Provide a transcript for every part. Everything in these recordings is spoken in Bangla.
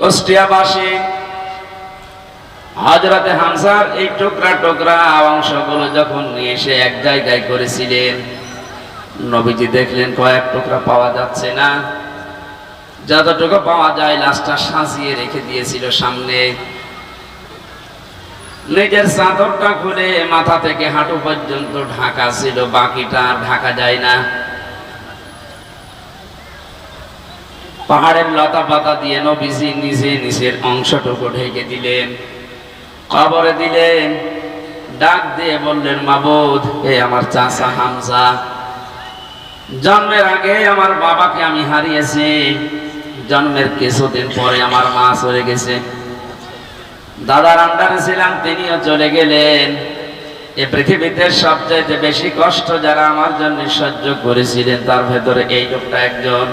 কুষ্টিয়াবাসী হজরতে হামসার এই টুকরা টুকরা অংশগুলো যখন নিয়ে এসে এক জায়গায় করেছিলেন, নবীজি দেখলেন কয়েক টুকরা পাওয়া যাচ্ছে না। যতটুকু পাওয়া যায় লাশটা সাজিয়ে রেখে দিয়েছিল সামনে। নিজের চাদরটা খুলে মাথা থেকে হাঁটু পর্যন্ত ঢাকা ছিল, বাকিটা ঢাকা যায় না। পাহাড়ের লতা পাতা দিয়ে নবীজি নিজে নিজের অংশটুকু ঢেকে দিলেন, কবরে দিলেন, ডাক দিয়ে বললেন, মাবুদ, এ আমার চাচা হামজা, জন্মের আগে আমার বাবাকে আমি হারিয়েছি, জন্মের কিছুদিন পরে আমার মা চলে গেছে। দাদার আন্ডারে ছিলাম, তিনিও চলে গেলেন। এ পৃথিবীতে সবচাইতে বেশি কষ্ট যারা আমার জন্য সহ্য করেছিলেন, তার ভেতরে এই লোকটা একজন।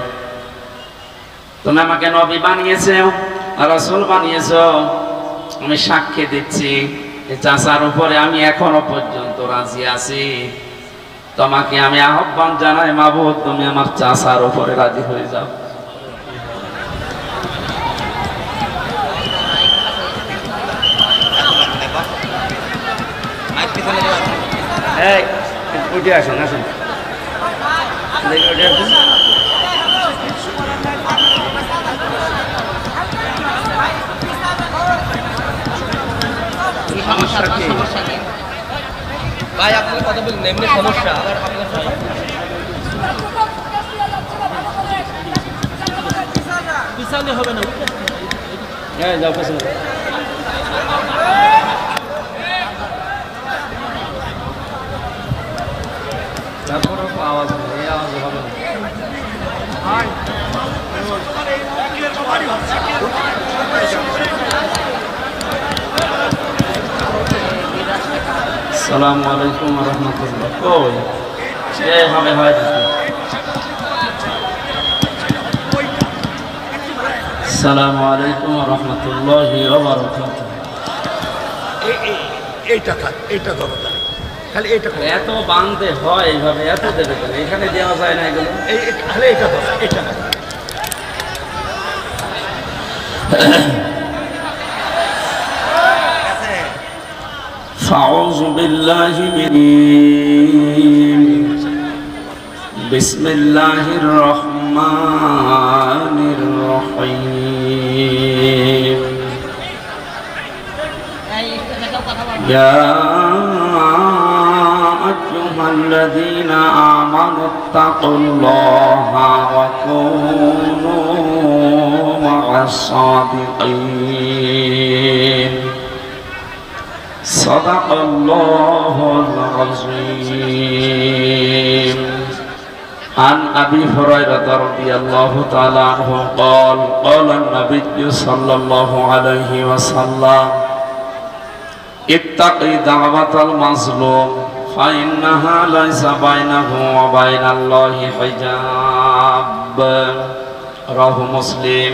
তুমি আমাকে নবী বানিয়েছ, রসুল বানিয়েছ। আমি সাক্ষী দিচ্ছি চাচার উপরে আমি এখনও পর্যন্ত রাজি আছি। তোমাকে আমি আহ্বান জানাই, মাবুদ, তুমি আমার চাচার উপরে রাজি হয়ে যাও। উঠে আসুন আসুন উঠে আসুন। সমস্যা কি? ভাই আপনি কথা বলুন এমনি সমস্যা। আবার আপনার পিছালে হবে না হ্যাঁ যাও পেছনে। তারপরে আওয়াজ এই আওয়াজ হবে না। সালামু আলাইকুম রহমতুল্লাহ। কই সে হবে হয় দেখি সালামু আলাইকুম রহমতুল্লাহ এই- এই- এইটা থাক এইটা ধরো খালি করো। এত বান্ধে হয় এইভাবে এত দেবে এখানে দেওয়া যায় না এগুলো। এই খালি এইটা ধরো এইটা فأعوذ بالله من بسم الله الرحمن الرحيم. يا أيها الذين آمنوا اتقوا الله وكونوا مع الصادقين. صدق الله العظيم. عن أبي هريرة رضي الله تعالى عنه قال قال النبي صلى الله عليه وسلم اتق دعوة المظلوم فإنها ليس بينه وبين الله حجاب. رواه مسلم.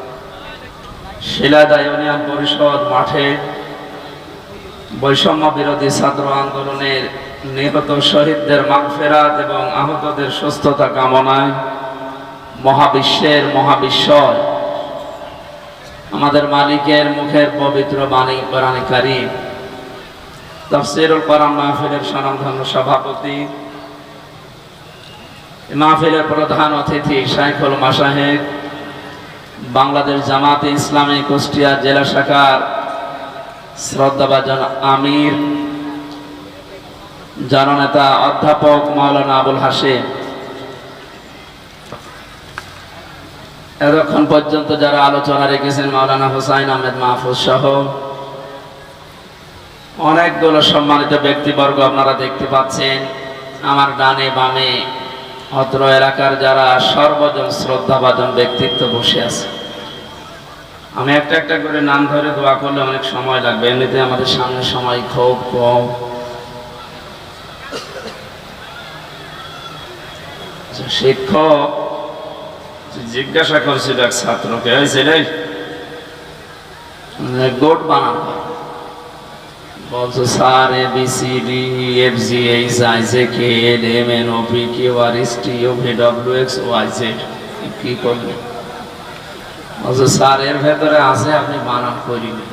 শিলাদা ইউনিয়ন পরিষদ মাঠে বৈষম্য বিরোধী ছাত্র আন্দোলনের নিহত শহীদদের মাগফেরাত এবং আহতদের সুস্থতা কামনায় মহাবিশ্বের মহাবিশ্বয় আমাদের মালিকের মুখের পবিত্র বাণী কোরআনকারী তফসিরুল কোরআন মাহফিলের স্বনামধন্য সভাপতি, মাহফিলের প্রধান অতিথি শাইখুল মাসাহেদ বাংলাদেশ জামাতে ইসলামী কুষ্টিয়া জেলা শাখার শ্রদ্ধাভাজন আমির, জননেতা অধ্যাপক মাওলানা আবুল হাসিম এতক্ষণ পর্যন্ত যারা আলোচনা রেখেছেন মাওলানা হুসাইন আহমেদ মাহফুজ সহ, অনেকগুলো সম্মানিত ব্যক্তিবর্গ আপনারা দেখতে পাচ্ছেন। আমার ডানে বামে অত্র এলাকার যারা সর্বজন শ্রদ্ধাভাজন ব্যক্তিত্ব বসে আছে। আমি একটা একটা করে নাম ধরে দোয়া করলে অনেক সময় লাগবে। এমনিতে আমাদের সামনে সময় খুব কম। শিক্ষক জিজ্ঞাসা করছিল এক ছাত্রকে রে মানে গোট বানানো বলছো sir A B C D F G H I J K L M N O P Q R S T O V W X Y Z কি করলেন বলছো স্যার এর ভেতরে আছে, আপনি বানান করিনি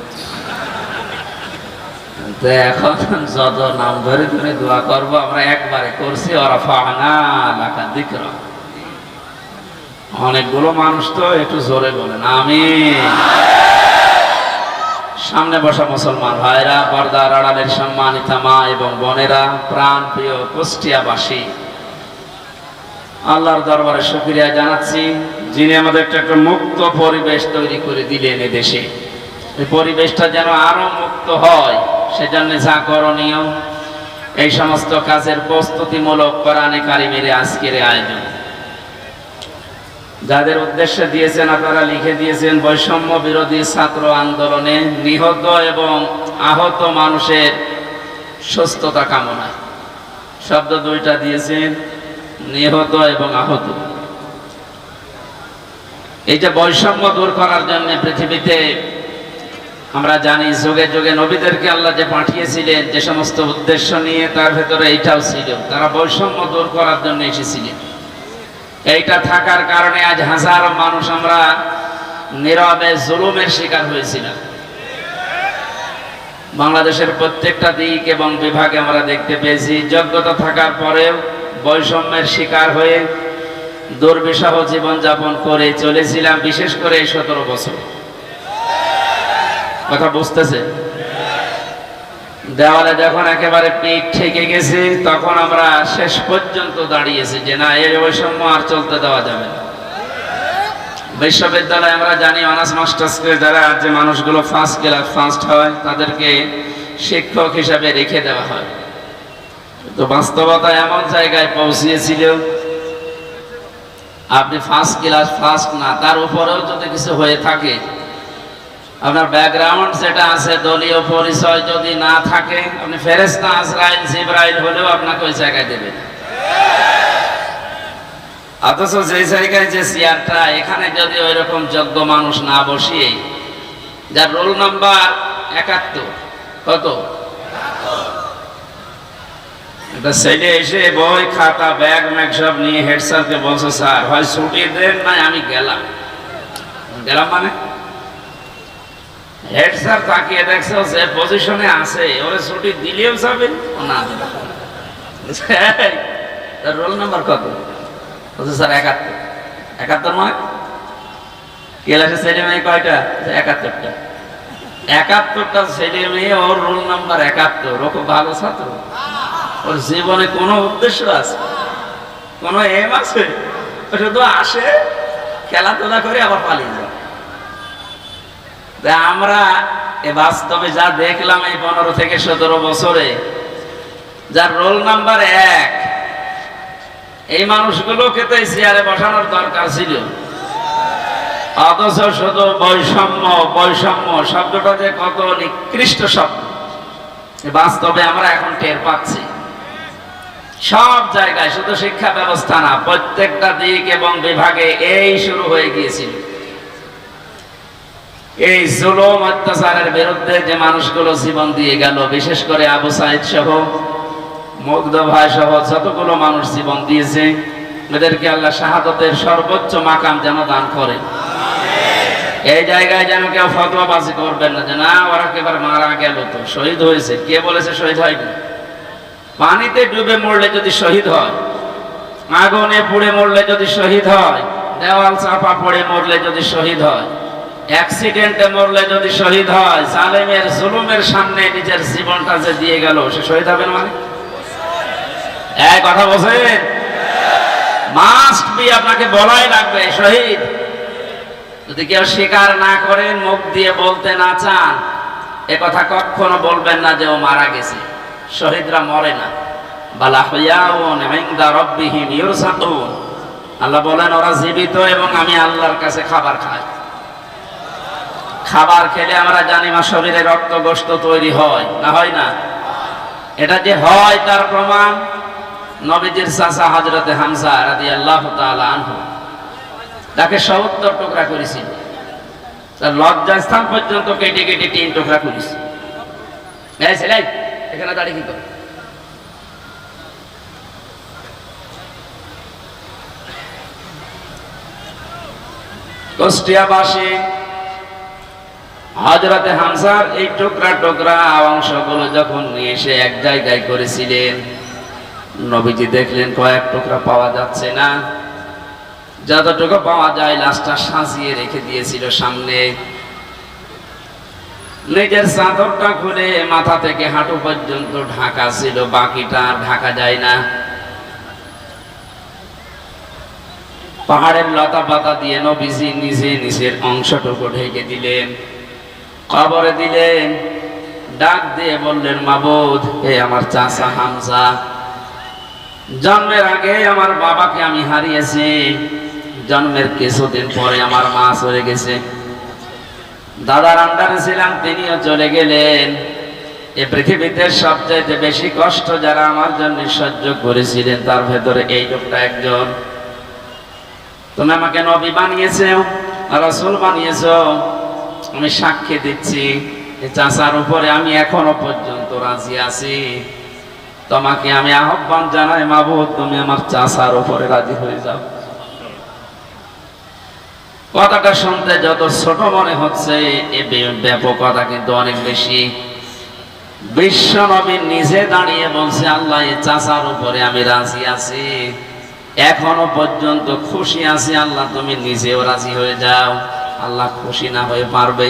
তো এখন যত নাম ধরে ধরে দোয়া করব, আমরা একবারে করছি, ওরা ফানা লাখা দিকর। অনেকগুলো মানুষ তো একটু জোরে বলেন আমি সামনে বসা মুসলমান ভাইরা পর্দার আড়ালের সম্মানিতা মা এবং বোনেরা, প্রাণ প্রিয় কুষ্টিয়াবাসী। আল্লাহর দরবারে শুক্রিয়া জানাচ্ছি যিনি আমাদের একটা একটা মুক্ত পরিবেশ তৈরি করে দিলেন এ দেশে। এই পরিবেশটা যেন আরও মুক্ত হয়, সেজন্য যা করণীয়, এই সমস্ত কাজের প্রস্তুতিমূলক কোরআনে কারিমের আজকের আয়োজন। যাদের উদ্দেশ্যে দিয়েছেন আপনারা লিখে দিয়েছেন, বৈষম্য বিরোধী ছাত্র আন্দোলনে নিহত এবং আহত মানুষের সুস্থতা কামনায় শব্দ দুইটা দিয়েছেন, নিহত এবং আহত। এইটা বৈষম্য দূর করার জন্য পৃথিবীতে আমরা জানি, যুগে যুগে নবীদেরকে আল্লাহ যে পাঠিয়েছিলেন, যে সমস্ত উদ্দেশ্য নিয়ে তার ভেতরে এইটাও ছিল। তারা বৈষম্য দূর করার জন্য এসেছিলেন। এইটা থাকার কারণে আজ হাজারো মানুষ আমরা নীরবে জুলুমের শিকার হয়েছিলাম। বাংলাদেশের প্রত্যেকটা দিক এবং বিভাগে আমরা দেখতে পেয়েছি, যোগ্যতা থাকার পরেও বৈষম্যের শিকার হয়ে দুর্বিষহ জীবনযাপন করে চলেছিলাম, বিশেষ করে এই সতেরো বছর। কথা বুঝতেছে? দেওয়ালে যখন একেবারে পিঠ ঠেকে গেছে, তখন আমরা শেষ পর্যন্ত দাঁড়িয়েছি যে না, এই বৈষম্য আর চলতে দেওয়া যাবে না। বিশ্ববিদ্যালয়ে আমরা জানি, অনার্স মাস্টার্সকে যারা যে মানুষগুলো ফার্স্ট ক্লাস ফার্স্ট হয়, তাদেরকে শিক্ষক হিসাবে রেখে দেওয়া হয়। তো বাস্তবতা এমন জায়গায় পৌঁছিয়েছিল আপনি ফার্স্ট ক্লাস ফার্স্ট না, তার উপরেও যদি কিছু হয়ে থাকে আপনার ব্যাকগ্রাউন্ড যেটা আছে, দলীয় পরিচয় যদি না থাকে, আপনি ফেরেস্তা আজরাইল, জিব্রাইল হলেও আপনাকে ওই জায়গায় দেবে। অথচ যে জায়গায় যে চেয়ারটা এখানে যদি ওই রকম যোগ্য মানুষ না বসিয়ে, যার রোল নাম্বার একাত্তর, কত? একটা এসে বই, খাতা, ব্যাগ, ম্যাগ সব নিয়ে হেড স্যারকে বলছে, স্যার, হয় ছুটি দেন না আমি গেলাম। গেলাম মানে? হেড স্যার তাকিয়ে দেখছে যে পজিশনে আছে, ওরে ছুটি দিলেও যাবে না তার রোল নাম্বার কত? বলছে, স্যার, একাত্তর। একাত্তর মানে? ক্লাসে ছেলে মেয়ে কয়টা? একাত্তরটা। একাত্তরটা ছেলে মেয়ে, ওর রোল নাম্বার একাত্তর। ও খুব ভালো ছাত্র। ওর জীবনে কোনো উদ্দেশ্য আছে? কোনো এম আছে? শুধু আসে, খেলাধুলা করে আবার পালিয়ে যায়। আমরা এ বাস্তবে যা দেখলাম এই পনেরো থেকে সতেরো বছরে, যার রোল নাম্বার এক, এই মানুষগুলোকে তো চেয়ারে বসানোর দরকার ছিল। অথচ শুধু বৈষম্য বৈষম্য শব্দটা যে কত নিকৃষ্ট শব্দ। বাস্তবে আমরা এখন টের পাচ্ছি। সব জায়গায় শুধু শিক্ষা ব্যবস্থা না, প্রত্যেকটা দিক এবং বিভাগে এই শুরু হয়ে গিয়েছিল। এই জুলুম, অত্যাচারের বিরুদ্ধে যে মানুষগুলো জীবন দিয়ে গেল, বিশেষ করে আবু সাইদ সহ, মুগ্ধ ভাই সহ যতগুলো মানুষ জীবন দিয়েছে, এদেরকে আল্লাহ শাহাদতের সর্বোচ্চ মাকাম যেন দান করে। এই জায়গায় যেন কেউ ফতোয়াবাজি করবেন না, যে না, ওরা কেবার মারা গেল তো, শহীদ হয়েছে। কে বলেছে শহীদ হয়নি? পানিতে ডুবে মরলে যদি শহীদ হয়, আগুনে পুড়ে মরলে যদি শহীদ হয়, দেওয়াল চাপা পড়ে মরলে যদি শহীদ হয় অ্যাক্সিডেন্টে মরলে যদি শহীদ হয়, জালেমের জুলুমের সামনে নিজের জীবনটা যে দিয়ে গেল, সে শহীদ হবে না মানে? এক কথা বলছেন? মাস্ট বি আপনাকে বলাই লাগবে, শহীদ। যদি কেউ স্বীকার না করেন, মুখ দিয়ে বলতে না চান, এ কথা কখনো বলবেন না যে ও মারা গেছে। শহীদরা মরে না। বালা হইয়াউন ইনদা রাব্বিহিম ইউরসাকুন আল্লাহ বলেন, ওরা জীবিত এবং আমি আল্লাহর কাছে খাবার খাই খাবার খেলে আমরা জানি মা শরীরে রক্ত গোস্ত তৈরি হয়, না হয় না? এটা যে হয় তার প্রমাণ নবীজির চাচা হজরতে হামসা রাদি আল্লাহ আনহু। তাকে সত্তর টুকরা করেছিল তার লজ্জাস্থান পর্যন্ত কেটে কেটে তিন টুকরা করেছে। এখানে দাঁড়িয়ে কি কুষ্টিয়াবাসী হজরতে হামসার এই টুকরা টুকরা অংশগুলো যখন নিয়ে এসে এক জায়গায় করেছিলেন, নবীজি দেখলেন কয়েক টুকরা পাওয়া যাচ্ছে না। যতটুকু পাওয়া যায় লাশটা সাজিয়ে রেখে দিয়েছিল সামনে। নিজের চাদরটা খুলে মাথা থেকে হাঁটু পর্যন্ত ঢাকা ছিল, বাকিটা আর ঢাকা যায় না। পাহাড়ের লতা পাতা দিয়ে নবীজি নিজে নিজের অংশটুকু ঢেকে দিলেন। কবরে দিলেন ডাক দিয়ে বললেন, মাবুদ হে আমার চাচা হামজা। জন্মের আগে আমার বাবাকে আমি হারিয়েছি। জন্মের কিছুদিন পরে আমার মা চলে গেছে। দাদার আন্ডারে ছিলাম, তিনিও চলে গেলেন। এ পৃথিবীতে সবচাইতে বেশি কষ্ট যারা আমার জন্য সহ্য করেছিলেন, তার ভেতরে এই লোকটা একজন। তুমি আমাকে নবী বানিয়েছ, রসুল বানিয়েছ। আমি সাক্ষী দিচ্ছি চাষার উপরে আমি এখনও পর্যন্ত রাজি আছি। তোমাকে আমি আহ্বান জানাই, মাবুদ, তুমি আমার চাষার উপরে রাজি হয়ে যাও। কথাটা শুনতে যত ছোট মনে হচ্ছে, এ ব্যাপকতা কিন্তু অনেক বেশি। বিশ্ব নবী নিজে দাঁড়িয়ে বলছে, আল্লাহ এই চাষার উপরে আমি রাজি আছি। এখনও পর্যন্ত খুশি আছি, আল্লাহ, তুমি নিজেও রাজি হয়ে যাও। আল্লাহ খুশি না হয়ে পারবে।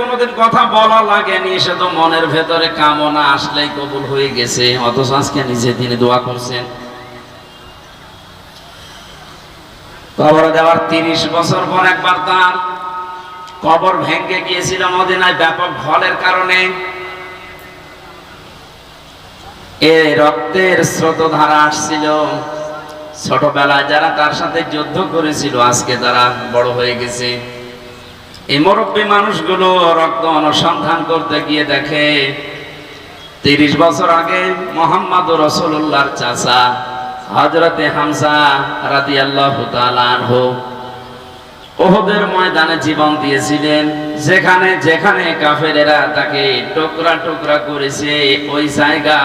কোনোদিন কথা বলা লাগেনি, সে তো মনের ভেতরে কামনা আসলেই কবুল হয়ে গেছে, অথচ আজকে নিজে তিনি দোয়া করছেন। দেওয়ার তিরিশ বছর পর একবার তার কবর ভেঙে গিয়েছিল মদিনায় ব্যাপক ঢলের কারণে। এ রক্তের স্রোতধারা আসছিল। ছোটবেলায় যারা তার সাথে যুদ্ধ করেছিল, আজকে তারা বড় হয়ে গেছে, এই মুরব্বী মানুষগুলো রক্ত অনুসন্ধান করতে গিয়ে দেখে, তিরিশ বছর আগে মোহাম্মদ রসুল্লাহর চাচা হজরতে হামসা রাদি আল্লাহ ওহদের ময়দানে জীবন দিয়েছিলেন। যেখানে যেখানে কাফেরেরা তাকে টুকরা টুকরা করেছে, ওই জায়গা